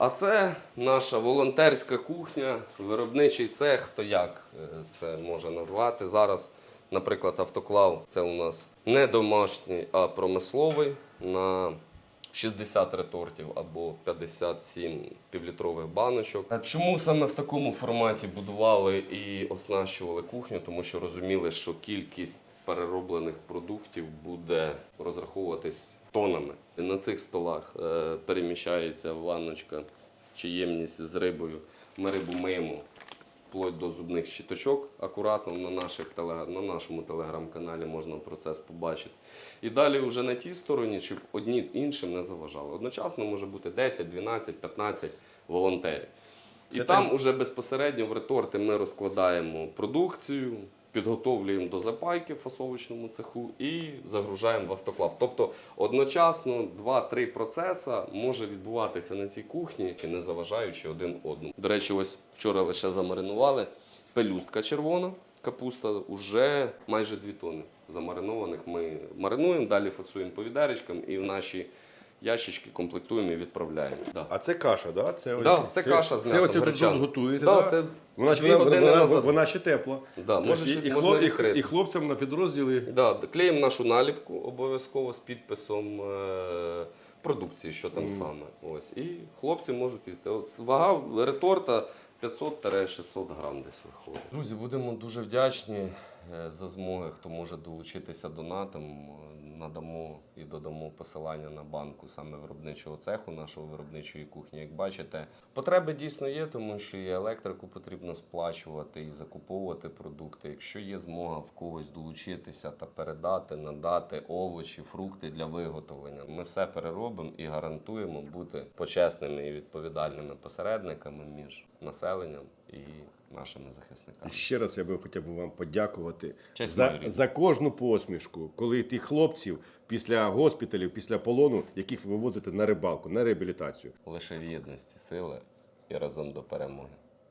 А це наша волонтерська кухня, виробничий цех. То як е, це може назвати зараз? Наприклад, автоклав це у нас не домашній, а промисловий на 60 ретортів або 57 півлітрових баночок. Чому саме в такому форматі будували і оснащували кухню? Тому що розуміли, що кількість перероблених продуктів буде розраховуватись тонами. На цих столах е, переміщається ванночка чи ємність з рибою. Ми рибу миємо вплоть до зубних щіточок. Акуратно на, наших на нашому телеграм-каналі можна процес побачити. І далі вже на тій стороні, щоб одні іншим не заважали. Одночасно може бути 10, 12, 15 волонтерів. І Це там теж- уже безпосередньо в реторти ми розкладаємо продукцію, підготовлюємо до запайки в фасовочному цеху і загружаємо в автоклав. Тобто одночасно 2-3 процеси може відбуватися на цій кухні, не заважаючи один одному. До речі, ось вчора лише замаринували пелюстка червона. Капуста вже майже 2 тонни замаринованих. Ми маринуємо, далі фасуємо по відеречкам і в наші ящички комплектуємо і відправляємо. Да. А це каша, да? Це, Да, це каша з м'ясом Це оце тут готуєте, Да, да? це Вона, дві вона, години вона, назад. вона ще тепла. Да, Тобто можеш і, і, можна хлоп, і, відкрити. і хлопцям на підрозділі. Да, клеїмо нашу наліпку обов'язково з підписом е, продукції, що там саме. Ось. І хлопці можуть їсти. От вага реторта 500-600 грам десь виходить. Друзі, будемо дуже вдячні е, за змоги, хто може долучитися донатом. Надамо і додамо посилання на банку саме виробничого цеху, нашого виробничої кухні. Як бачите, потреби дійсно є, тому що і електрику потрібно сплачувати, і закуповувати продукти. Якщо є змога в когось долучитися та передати, надати овочі, фрукти для виготовлення, ми все переробимо і гарантуємо бути почесними і відповідальними посередниками між населенням і нашими захисниками. Ще раз я би хотів би вам подякувати Честь за, за кожну посмішку, коли тих хлопців після госпіталів, після полону, яких ви вивозите на рибалку, на реабілітацію. Лише в єдності сили і разом до перемоги.